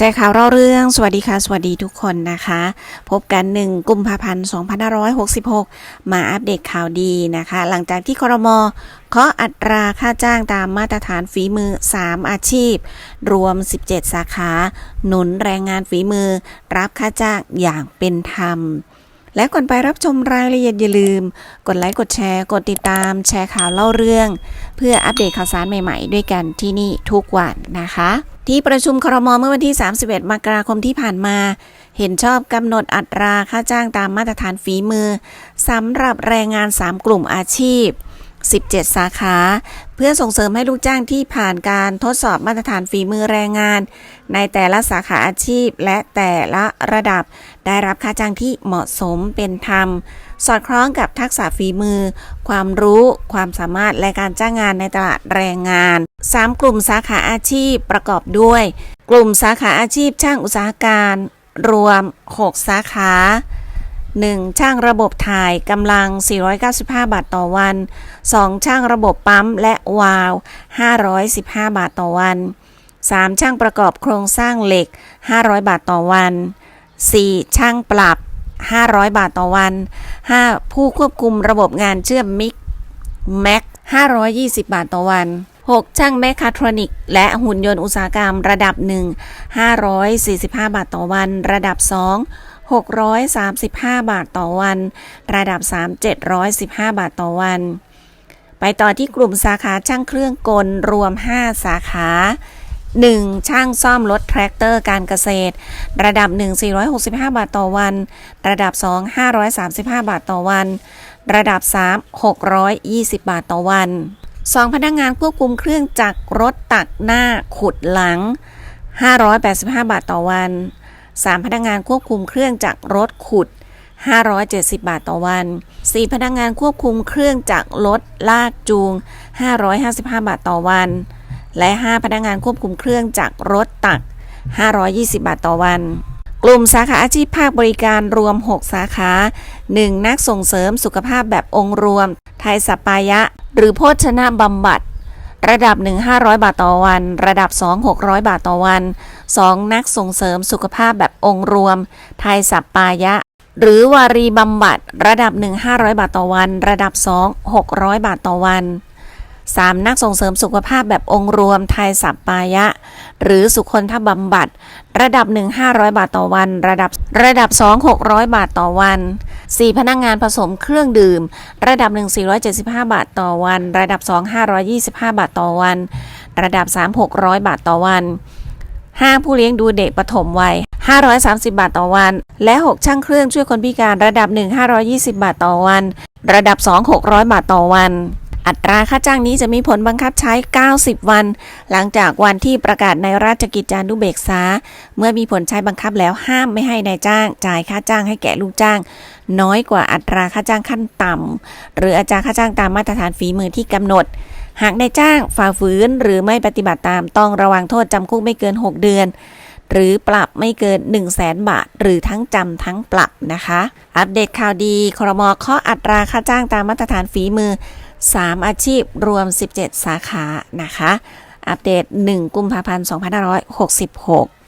ชร์ข่าวเล่าเรื่อง สวัสดีค่ะ สวัสดีทุกคนนะคะ พบกันหนึ่งกุมภาพันธ์ 2566 มาอัปเดตข่าวดีนะคะ หลังจากที่คอรมเคาะอัตราค่าจ้างตามมาตรฐานฝีมือ 3 อาชีพ รวม 17 สาขา หนุนแรงงานฝีมือ รับค่าจ้างอย่างเป็นธรรม และก่อนไปรับชมรายละเอียดอย่าลืม กดไลค์กดแชร์ กดติดตาม แชร์ข่าวเล่าเรื่อง เพื่ออัปเดตข่าวสารใหม่ๆ ด้วยกันที่นี่ทุกวันนะคะ ที่ประชุมครมเมื่อวันที่ 31 มกราคมที่ผ่านมา เห็นชอบกำหนดอัตราค่าจ้างตามมาตรฐานฝีมือสำหรับแรงงาน 3 กลุ่มอาชีพ 17 สาขา เพื่อส่งเสริมให้ลูกจ้างที่ผ่านการทดสอบมาตรฐานฝีมือแรงงาน ในแต่ละสาขาอาชีพและแต่ละระดับ ได้รับค่าจ้างที่เหมาะสมเป็นธรรม สอดคล้องกับทักษะฝีมือ ความรู้ ความสามารถและการจ้างงานในตลาดแรงงาน 3 กลุ่มสาขาอาชีพประกอบด้วย กลุ่มสาขาอาชีพช่างอุตสาหการ รวม 6 สาขา 1. ช่างระบบถ่ายกำลัง 495 บาทต่อวัน 2. ช่างระบบปั๊มและวาล์ว515 บาทต่อวัน 3. ช่างประกอบโครงสร้างเหล็ก 500 บาทต่อวัน 4. ช่างปรับ 500 บาทต่อวัน 5. ผู้ควบคุมระบบงานเชื่อมมิกแม็ก520 บาทต่อวัน 6. ช่างแมคคาทรอนิก และหุ่นยนต์อุตสาหกรรมระดับ 1 545 บาทต่อวัน ระดับ 2 635 บาทต่อวัน ระดับ 3 715 บาทต่อวัน ไปต่อที่กลุ่มสาขาช่างเครื่องกลรวม 5 สาขา 1. ช่างซ่อมรถแทรกเตอร์การเกษตร ระดับ 1 465 บาทต่อวัน ระดับ 2 535 บาทต่อวัน ระดับ 3 620 บาทต่อวัน 2 พนักงงานควบคุมเครื่องจักรรถตักหน้าขุดหลัง 585 บาทต่อวัน 3 พนักงงานควบคุมเครื่องจักรรถขุด 570 บาทต่อวัน 4 พนักงงานควบคุมเครื่องจักรรถลากจูง 555 บาทต่อวัน และ 5 พนักงานควบคุมเครื่องจักรรถตัก 520 บาทต่อวัน กลุ่มสาขาอาชีพภาคบริการรวม 6 สาขา 1. นักส่งเสริมสุขภาพแบบองค์รวม ไทยสปปายะ หรือโภชนะบำบัด ระดับ 1 500 บาทต่อวัน ระดับ 2 600 บาทต่อวัน 2. นักส่งเสริมสุขภาพแบบองค์รวม ไทยสัปปายะ หรือวารีบำบัด ระดับ 1 500 บาทต่อวัน ระดับ 2 600 บาทต่อวัน 3. นักส่งเสริมสุขภาพแบบองค์รวม ไทยสัปปายะ หรือสุคนทบำบัด ระดับ 1 500 บาทต่อวัน ระดับ ระดับ 2 600 บาทต่อวัน 4. พนักงานผสมเครื่องดื่ม ระดับ 1 475 บาทต่อวัน ระดับ 2 525 บาทต่อวัน ระดับ 3 600 บาทต่อวัน 5. ผู้เลี้ยงดูเด็กปฐมวัย 530 บาทต่อวัน และ 6 ช่างเครื่องช่วยคนพิการระดับ 1 520 บาทต่อวัน ระดับ 2 600 บาทต่อวัน อัตราค่าจ้างนี้จะมีผลบังคับใช้ 90 วัน หลังจากวันที่ประกาศในราชกิจจานุเบกษา เมื่อมีผลใช้บังคับแล้วห้ามไม่ให้นายจ้าง จ่ายค่าจ้างให้แก่ลูกจ้าง น้อยกว่าอัตราค่าจ้างขั้นต่ำหรืออัตราค่าจ้างตามมาตรฐานฝีมือที่กำหนด หากนายจ้างฝ่าฝืนหรือไม่ปฏิบัติตามต้องระวังโทษจำคุกไม่เกิน 6 เดือนหรือปรับไม่เกิน 1 0 0 0 0แสนบาท หรือทั้งจำทั้งปรับนะคะ อัปเดตข่าวดีครมเคาะอัตราค่าจ้างตามมาตรฐานฝีมือ 3 อาชีพรวม 17 สาขานะคะ อัปเดต 1 กุมภาพันธ์ 2566